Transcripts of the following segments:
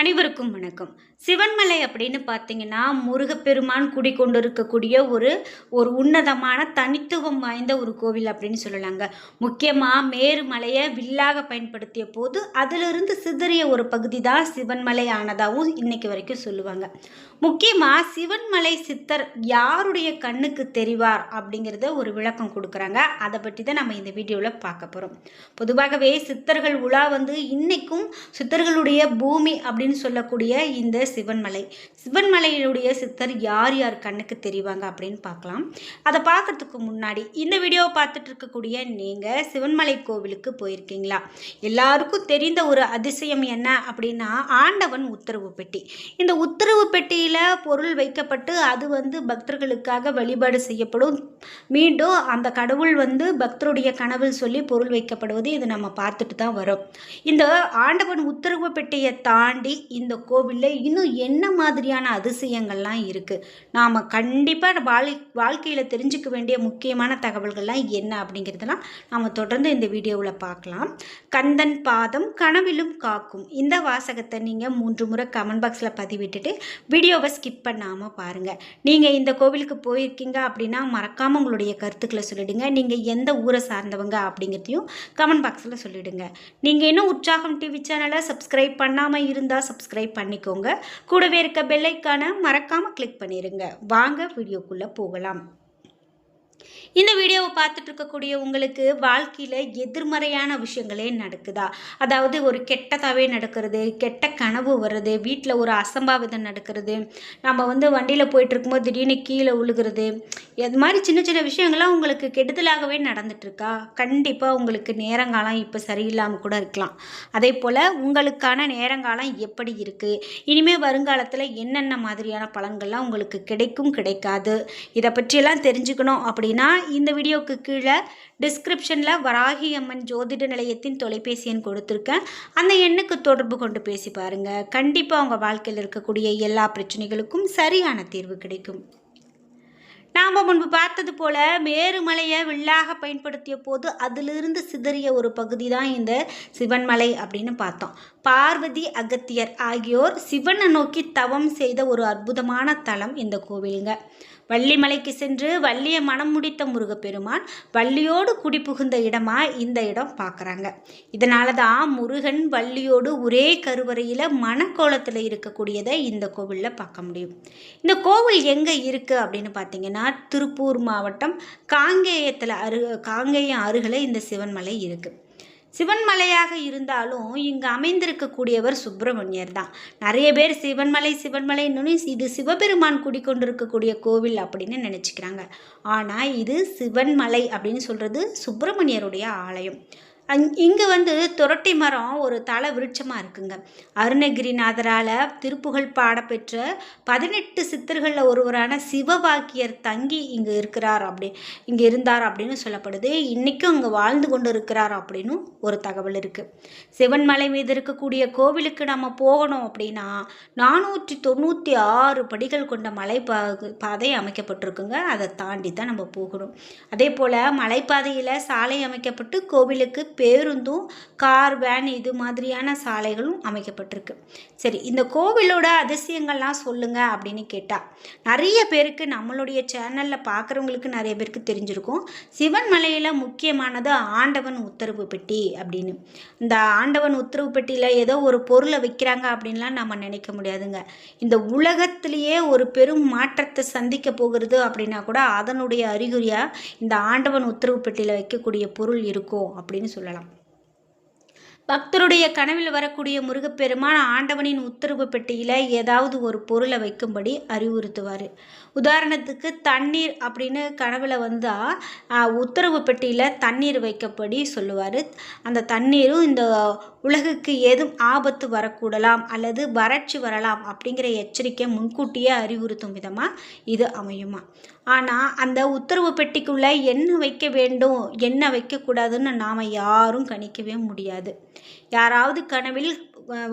அனைவருக்கும் வணக்கம். சிவன்மலை அப்படின்னு பார்த்தீங்கன்னா முருகப்பெருமான் குடிக்கொண்டிருக்கக்கூடிய ஒரு ஒரு உன்னதமான தனித்துவம் வாய்ந்த ஒரு கோவில் அப்படின்னு சொல்லலாங்க. முக்கியமாக மேருமலையை வில்லாக பயன்படுத்திய போது அதிலிருந்து சிதறிய ஒரு பகுதி தான் சிவன்மலை ஆனதாகவும் இன்னைக்கு வரைக்கும் சொல்லுவாங்க. முக்கியமாக சிவன்மலை சித்தர் யாருடைய கண்ணுக்கு தெரிவார் அப்படிங்கிறத ஒரு விளக்கம் கொடுக்குறாங்க. அதை பற்றி தான் நம்ம இந்த வீடியோவில் பார்க்க போகிறோம் பொதுவாகவே சித்தர்கள் உலா வந்து இன்னைக்கும் சித்தர்களுடைய பூமி அப்படின்னு சொல்லக்கூடிய இந்த சிவன்மலை. சிவன்மலையினுடைய சித்தர் யார் யார் கண்ணுக்கு தெரிவாங்க அப்படின்னு பார்க்கலாம். அதை பார்க்கறதுக்கு முன்னாடி இந்த வீடியோவை பார்த்துட்டு இருக்கக்கூடிய நீங்கள் சிவன்மலை கோவிலுக்கு போயிருக்கீங்களா? எல்லாருக்கும் தெரிந்த ஒரு அதிசயம் என்ன அப்படின்னா ஆண்டவன் உத்தரவு பெட்டி. இந்த உத்தரவு பெட்டியில் பொருள் வைக்கப்பட்டு அது வந்து பக்தர்களுக்காக வழிபாடு செய்யப்படும். மீண்டும் அந்த கடவுள் வந்து பக்தருடைய கனவில் சொல்லி பொருள் வைக்கப்படுவது இது நம்ம பார்த்துட்டு தான் வரோம். இந்த ஆண்டவன் உத்தரவு பெட்டியை தாண்டி இந்த கோவிலில் இன்னும் என்ன மாதிரியான அதிசயங்கள்லாம் இருக்குது நாம் கண்டிப்பாக வாழ் வாழ்க்கையில் தெரிஞ்சுக்க வேண்டிய முக்கியமான தகவல்கள்லாம் என்ன அப்படிங்கிறதெல்லாம் நாம் தொடர்ந்து இந்த வீடியோவில் பார்க்கலாம். கந்தன் பாதம் கனவிலும் காக்கும். இந்த வாசகத்தை நீங்கள் மூன்று முறை கமெண்ட் பாக்ஸில் பதிவிட்டுட்டு வீடியோவை ஸ்கிப் பண்ணாமல் பாருங்கள் நீங்கள் இந்த கோவிலுக்கு போயிருக்கீங்க அப்படின்னா மறக்காமல் உங்களுடைய கருத்துக்களை சொல்லிடுங்க. நீங்கள் எந்த ஊரை சார்ந்தவங்க அப்படிங்கிறதையும் கமெண்ட் பாக்ஸில் சொல்லிடுங்க. நீங்கள் இன்னும் உற்சாகம் டிவி சேனலை சப்ஸ்கிரைப் பண்ணாமல் இருந்தால் சப்ஸ்கிரைப் பண்ணிக்கோங்க. கூடவே இருக்க பெல்லைக்கான மறக்காமல் கிளிக் பண்ணிடுங்க வாங்க வீடியோக்குள்ளே போகலாம். இந்த வீடியோவை பார்த்துட்டு இருக்கக்கூடிய உங்களுக்கு வாழ்க்கையில் எதிர்மறையான விஷயங்களே நடக்குதா? அதாவது ஒரு கெட்டதாகவே நடக்கிறது கெட்ட கனவு வர்றது வீட்டில் ஒரு அசம்பாவிதம் நடக்கிறது நம்ம வந்து வண்டியில் போயிட்டு இருக்கும்போது திடீர்னு கீழே விழுகிறது இது மாதிரி சின்ன சின்ன விஷயங்கள்லாம் உங்களுக்கு கெடுதலாகவே நடந்துட்டுருக்கா? கண்டிப்பாக உங்களுக்கு நேரங்காலம் இப்போ சரியில்லாமல் கூட இருக்கலாம். அதே போல் உங்களுக்கான நேரங்காலம் எப்படி இருக்குது இனிமேல் வருங்காலத்தில் என்னென்ன மாதிரியான பலன்கள்லாம் உங்களுக்கு கிடைக்கும் கிடைக்காது? இதை பற்றியெல்லாம் தெரிஞ்சுக்கணும் அப்படின்னா இந்த வீடியோவுக்கு கீழே டிஸ்கிரிப்ஷனில் வராகி அம்மன் ஜோதிட நிலையத்தின் தொலைபேசி எண் கொடுத்துருக்கேன். அந்த எண்ணுக்கு தொடர்பு கொண்டு பேசி பாருங்கள் கண்டிப்பாக உங்கள் வாழ்க்கையில் இருக்கக்கூடிய எல்லா பிரச்சனைகளுக்கும் சரியான தீர்வு கிடைக்கும். நாம் முன்பு பார்த்தது போல மேருமலையை வில்லாக பயன்படுத்திய போது அதிலிருந்து சிதறிய ஒரு பகுதி தான் இந்த சிவன்மலை அப்படின்னு பார்த்தோம். பார்வதி அகத்தியர் ஆகியோர் சிவனை நோக்கி தவம் செய்த ஒரு அற்புதமான தலம் இந்த கோவிலுங்க. வள்ளிமலைக்கு சென்று வள்ளியை மனம் முடித்த முருகப்பெருமான் வள்ளியோடு குடிபுகுந்த இடமா இந்த இடம் பார்க்குறாங்க. இதனால தான் முருகன் வள்ளியோடு ஒரே கருவறையில் மணக்கோலத்தில் இருக்கக்கூடியதை இந்த கோவிலில் பார்க்க முடியும். இந்த கோவில் எங்கே இருக்குது அப்படின்னு பார்த்தீங்கன்னா திருப்பூர் மாவட்டம் காங்கேயத்தில் அரு காங்கேயம் அருகில் இந்த சிவன்மலை இருக்குது சிவன்மலையாக இருந்தாலும் இங்கு அமைந்திருக்கக்கூடியவர் சுப்பிரமணியர் தான். நிறைய பேர் சிவன்மலை சிவன்மலைன்னு இது சிவபெருமான் குடிக்கொண்டிருக்கக்கூடிய கோவில் அப்படின்னு நினச்சிக்கிறாங்க. ஆனால் இது சிவன்மலை அப்படின்னு சொல்கிறது சுப்பிரமணியருடைய ஆலயம். இங்கே வந்து துரட்டி மரம் ஒரு தலை விருட்சமாக இருக்குங்க. அருணகிரிநாதரால் திருப்புகழ் பாடப்பெற்ற பதினெட்டு சித்தர்களில் ஒருவரான சிவபாக்கியர் தங்கி இங்கே இருக்கிறார் அப்படி இங்கே இருந்தார் அப்படின்னு சொல்லப்படுது. இன்றைக்கும் அங்கே வாழ்ந்து கொண்டு இருக்கிறார் அப்படின்னு ஒரு தகவல் இருக்குது சிவன்மலை மீது இருக்கக்கூடிய கோவிலுக்கு நம்ம போகணும் அப்படின்னா நானூற்றி தொண்ணூற்றி ஆறு படிகள் கொண்ட மலை பா பாதை அமைக்கப்பட்டிருக்குங்க. அதை தாண்டி தான் நம்ம போகணும். அதே போல் மலைப்பாதையில் சாலை அமைக்கப்பட்டு கோவிலுக்கு பேருந்தும் கார் வேன் இது மாதிரியான சாலைகளும் அமைக்கப்பட்டிருக்கு. சரி இந்த கோவிலோட அதிசயங்கள்லாம் சொல்லுங்கள் அப்படின்னு கேட்டால் நிறைய பேருக்கு நம்மளுடைய சேனலில் பார்க்குறவங்களுக்கு நிறைய பேருக்கு தெரிஞ்சிருக்கும். சிவன் மலையில் முக்கியமானது ஆண்டவன் உத்தரவு பெட்டி அப்படின்னு. இந்த ஆண்டவன் உத்தரவு பெட்டியில் ஏதோ ஒரு பொருளை வைக்கிறாங்க அப்படின்லாம் நம்ம நினைக்க முடியாதுங்க. இந்த உலகத்திலேயே ஒரு பெரும் மாற்றத்தை சந்திக்க போகிறது அப்படின்னா கூட அதனுடைய அறிகுறியாக இந்த ஆண்டவன் உத்தரவு பெட்டியில் வைக்கக்கூடிய பொருள் இருக்கும் அப்படின்னு சொல்லலாம். பக்தருடைய கனவில் வரக்கூடிய முருகப்பெருமான் ஆண்டவனின் உத்தரவு பெட்டியில் ஏதாவது ஒரு பொருளை வைக்கும்படி அறிவுறுத்துவார். உதாரணத்துக்கு தண்ணீர் அப்படின்னு கனவில் வந்தால் உத்தரவு பெட்டியில் தண்ணீர் வைக்கப்படி சொல்லுவார். அந்த தண்ணீரும் இந்த உலகுக்கு ஏதும் ஆபத்து வரக்கூடலாம் அல்லது வறட்சி வரலாம் அப்படிங்கிற எச்சரிக்கை முன்கூட்டியே அறிவுறுத்தும் விதமாக இது அமையுமா? ஆனால் அந்த உத்தரவு பெட்டிக்குள்ளே என்ன வைக்க வேண்டும் என்ன வைக்கக்கூடாதுன்னு நாம் யாரும் கணிக்கவே முடியாது. யாராவது கனவில்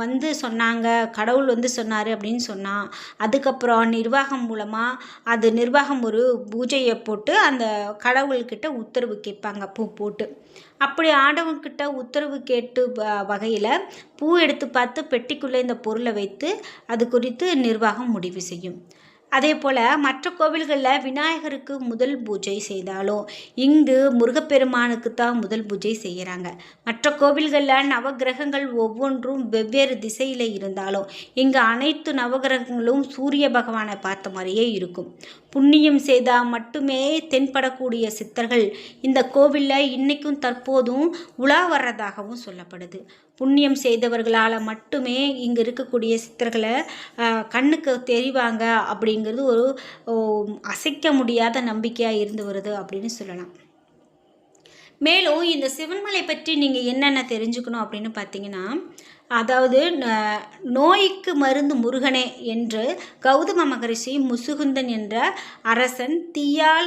வந்து சொன்னாங்க கடவுள் வந்து சொன்னார் அப்படின்னு சொன்னான் அதுக்கப்புறம் நிர்வாகம் மூலமாக அது நிர்வாகம் ஒரு பூஜையை போட்டு அந்த கடவுள்கிட்ட உத்தரவு கேட்பாங்க பூ போட்டு. அப்படி ஆண்டவன்கிட்ட உத்தரவு கேட்டு வகையில் பூ எடுத்து பார்த்து பெட்டிக்குள்ளே இந்த பொருளை வைத்து அது குறித்து நிர்வாகம் முடிவு செய்யும். அதே போல் மற்ற கோவில்களில் விநாயகருக்கு முதல் பூஜை செய்தாலும் இங்கு முருகப்பெருமானுக்கு தான் முதல் பூஜை செய்கிறாங்க மற்ற கோவில்களில் நவக்கிரகங்கள் ஒவ்வொன்றும் வெவ்வேறு திசையில் இருந்தாலும் இங்கு அனைத்து நவக்கிரகங்களும் சூரிய பகவானை பார்த்த மாதிரியே இருக்கும். புண்ணியம் செய்தால் மட்டுமே தென்படக்கூடிய சித்தர்கள் இந்த கோவிலில் இன்னைக்கும் தற்போதும் உலா வர்றதாகவும் சொல்லப்படுது. புண்ணியம் செய்தவர்களால் மட்டுமே இங்கே இருக்கக்கூடிய சித்தர்களை கண்ணுக்கு தெரிவாங்க அப்படிங்கிறது ஒரு அசைக்க முடியாத நம்பிக்கையாக இருந்து வருது அப்படின்னு சொல்லலாம். மேலும் இந்த சிவன்மலை பற்றி நீங்கள் என்னென்ன தெரிஞ்சுக்கணும் அப்படின்னு பார்த்தீங்கன்னா அதாவது நோய்க்கு மருந்து முருகனே என்று கௌதம மகரிஷி முசுகுந்தன் என்ற அரசன் தீயால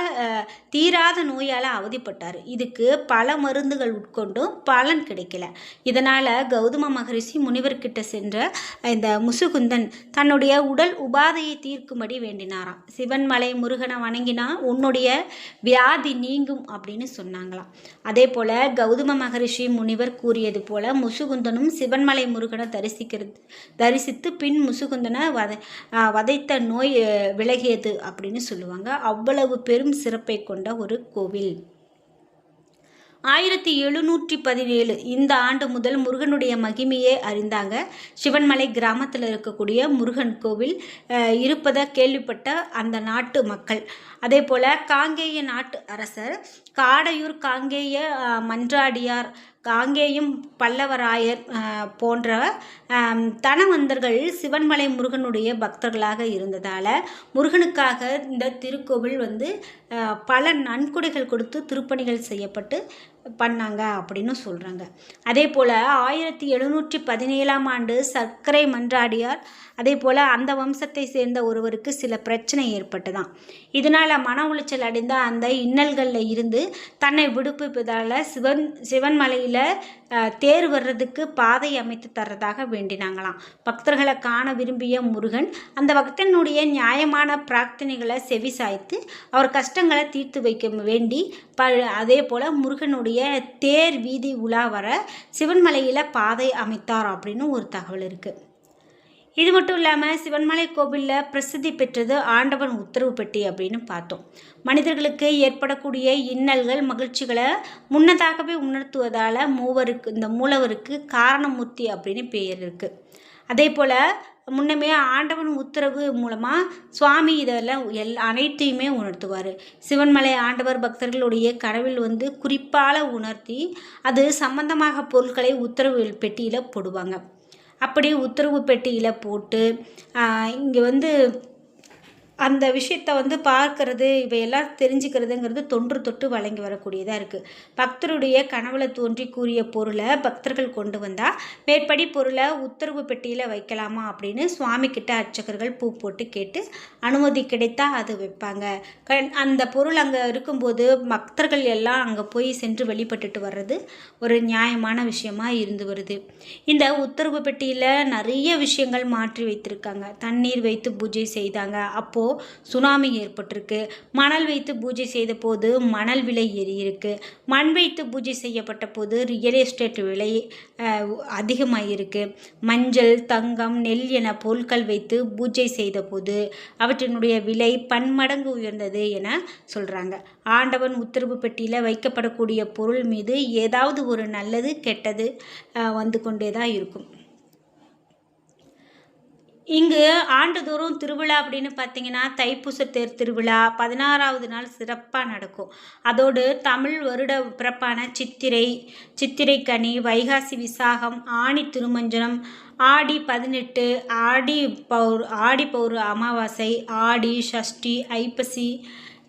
தீராத நோயால் அவதிப்பட்டார். இதுக்கு பல மருந்துகள் உட்கொண்டும் பலன் கிடைக்கல. இதனால் கௌதம மகரிஷி முனிவர்கிட்ட சென்ற இந்த முசுகுந்தன் தன்னுடைய உடல் உபாதையை தீர்க்கும்படி வேண்டினாராம். சிவன்மலை முருகனை வணங்கினா உன்னுடைய வியாதி நீங்கும் அப்படின்னு சொன்னாங்களாம். அதே போல் கௌதம மகரிஷி முனிவர் கூறியது போல முசுகுந்தனும் சிவன்மலை முருகனை தரிசிக்கிறது. தரிசித்து பின் முசுகுந்தனை வதை வதைத்த நோய் விலகியது அப்படின்னு சொல்லுவாங்க. அவ்வளவு பெரும் சிறப்பை கொண்ட ஒரு கோவில். ஆயிரத்தி எழுநூற்றி பதினேழு இந்த ஆண்டு முதல் முருகனுடைய மகிமையை அறிந்தாங்க. சிவன்மலை கிராமத்தில் இருக்கக்கூடிய முருகன் கோவில் இருப்பதை கேள்விப்பட்ட அந்த நாட்டு மக்கள். அதே போல் காங்கேய நாட்டு அரசர் காடையூர் காங்கேய மன்றாடியார் காங்கேயம் பல்லவராயர் போன்ற தனவந்தர்கள் சிவன்மலை முருகனுடைய பக்தர்களாக இருந்ததால் முருகனுக்காக இந்த திருக்கோவில் வந்து பல நன்கொடைகள் கொடுத்து திருப்பணிகள் செய்யப்பட்டு பண்ணாங்க அப்படின்னு சொல்கிறாங்க அதே போல் ஆயிரத்தி எழுநூற்றி பதினேழாம் ஆண்டு சர்க்கரை மன்றாடியார் அதே போல் அந்த வம்சத்தை சேர்ந்த ஒருவருக்கு சில பிரச்சனை ஏற்பட்டுதான். இதனால் மன உளைச்சல் அடைந்த அந்த இன்னல்களில் இருந்து தன்னை விடுப்பிப்பதால் சிவன் சிவன்மலையில் தேர் வர்றதுக்கு பாதை அமைத்து தர்றதாக வேண்டினாங்களாம். பக்தர்களை காண விரும்பிய முருகன் அந்த பக்தனுடைய நியாயமான பிரார்த்தனைகளை செவி சாய்த்து அவர் கஷ்டங்களை தீர்த்து வைக்க வேண்டி ப அதே போல் முருகனுடைய தேர் வீதி உலா வர சிவன்மலையில் பாதை அமைத்தார் அப்படின்னு ஒரு தகவல் இருக்குது இது மட்டும் இல்லாமல் சிவன்மலை கோவிலில் பிரசித்தி பெற்றது ஆண்டவன் உத்தரவு பெட்டி அப்படின்னு பார்த்தோம். மனிதர்களுக்கு ஏற்படக்கூடிய இன்னல்கள் மகிழ்ச்சிகளை முன்னதாகவே உணர்த்துவதால் மூவருக்கு இந்த மூலவருக்கு காரணமூர்த்தி அப்படின்னு பெயர் இருக்குது அதே போல் முன்னமே ஆண்டவன் உத்தரவு மூலமாக சுவாமி இதெல்லாம் எல் அனைத்தையுமே உணர்த்துவார். சிவன்மலை ஆண்டவர் பக்தர்களுடைய கடவுள் வந்து குறிப்பால் உணர்த்தி அது சம்பந்தமாக பொருட்களை உத்தரவு பெட்டியில் போடுவாங்க. அப்படியே உத்தரவு பெட்டியில் போட்டு இங்கே வந்து அந்த விஷயத்த வந்து பார்க்கறது இவையெல்லாம் தெரிஞ்சுக்கிறதுங்கிறது தொன்று தொட்டு வழங்கி வரக்கூடியதாக இருக்குது பக்தருடைய கனவுல தோன்றி கூறிய பொருளை பக்தர்கள் கொண்டு வந்தால் மேற்படி பொருளை உத்தரவு பெட்டியில் வைக்கலாமா அப்படின்னு சுவாமி கிட்ட அர்ச்சகர்கள் பூ போட்டு கேட்டு அனுமதி கிடைத்தா அது வைப்பாங்க. கண் அந்த பொருள் அங்கே இருக்கும்போது பக்தர்கள் எல்லாம் அங்கே போய் சென்று வழிபட்டுட்டு வர்றது ஒரு நியாயமான விஷயமா இருந்து வருது. இந்த உத்தரவு பெட்டியில் நிறைய விஷயங்கள் மாற்றி வைத்திருக்காங்க. தண்ணீர் வைத்து பூஜை செய்தாங்க. அப்போது சுனாமி ஏற்பட்டிருக்கு. மணல் வைத்து பூஜை செய்த போது மணல் விலை ஏறியிருக்கு. மண் வைத்து பூஜை செய்யப்பட்ட போது ரியல் எஸ்டேட் விலை அதிகமாகியிருக்கு மஞ்சள் தங்கம் நெல் என பொருட்கள் வைத்து பூஜை செய்த போது அவற்றினுடைய விலை பன்மடங்கு உயர்ந்தது என சொல்கிறாங்க ஆண்டவன் உத்தரவு பெட்டியில் வைக்கப்படக்கூடிய பொருள் மீது ஏதாவது ஒரு நல்லது கெட்டது வந்து கொண்டே தான் இருக்கும். இங்கு ஆண்டுதோறும் திருவிழா அப்படின்னு பார்த்தீங்கன்னா தைப்பூச தேர் திருவிழா பதினாறாவது நாள் சிறப்பாக நடக்கும். அதோடு தமிழ் வருட பிறப்பான சித்திரை சித்திரை கனி வைகாசி விசாகம் ஆணி திருமஞ்சனம் ஆடி பதினெட்டு ஆடி பௌர் ஆடி பௌர் அமாவாசை ஆடி ஷஷ்டி ஐப்பசி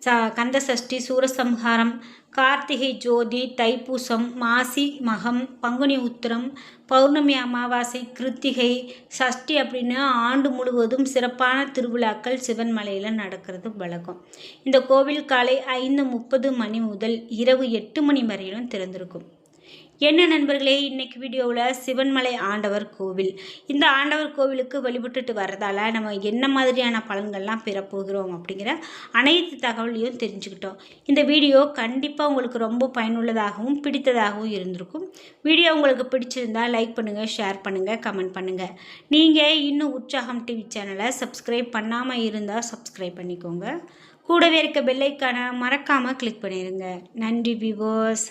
ச கந்தசஷ்டி சூரசம்ஹாரம் கார்த்திகை ஜோதி தைப்பூசம் மாசி மகம் பங்குனி உத்திரம் பௌர்ணமி அமாவாசை கிருத்திகை சஷ்டி அப்படின்னு ஆண்டு முழுவதும் சிறப்பான திருவிழாக்கள் சிவன்மலையில் நடக்கிறது வழக்கம். இந்த கோவில் காலை ஐந்து முப்பது மணி முதல் இரவு எட்டு மணி வரையிலும் திறந்திருக்கும். என்ன நண்பர்களே இன்றைக்கி வீடியோவில் சிவன்மலை ஆண்டவர் கோவில். இந்த ஆண்டவர் கோவிலுக்கு வழிபட்டுட்டு வர்றதால நம்ம என்ன மாதிரியான பலன்கள்லாம் பெறப்போகிறோம் அப்படிங்கிற அனைத்து தகவலையும் தெரிஞ்சுக்கிட்டோம். இந்த வீடியோ கண்டிப்பாக உங்களுக்கு ரொம்ப பயனுள்ளதாகவும் பிடித்ததாகவும் இருந்திருக்கும். வீடியோ உங்களுக்கு பிடிச்சிருந்தா லைக் பண்ணுங்கள் ஷேர் பண்ணுங்கள் கமெண்ட் பண்ணுங்கள் நீங்கள் இன்னும் உற்சாகம் டிவி சேனலை சப்ஸ்கிரைப் பண்ணாமல் இருந்தால் சப்ஸ்கிரைப் பண்ணிக்கோங்க. கூடவே இருக்க பெல்லைக்கான மறக்காமல் கிளிக் பண்ணிடுங்க நன்றி விவோஸ்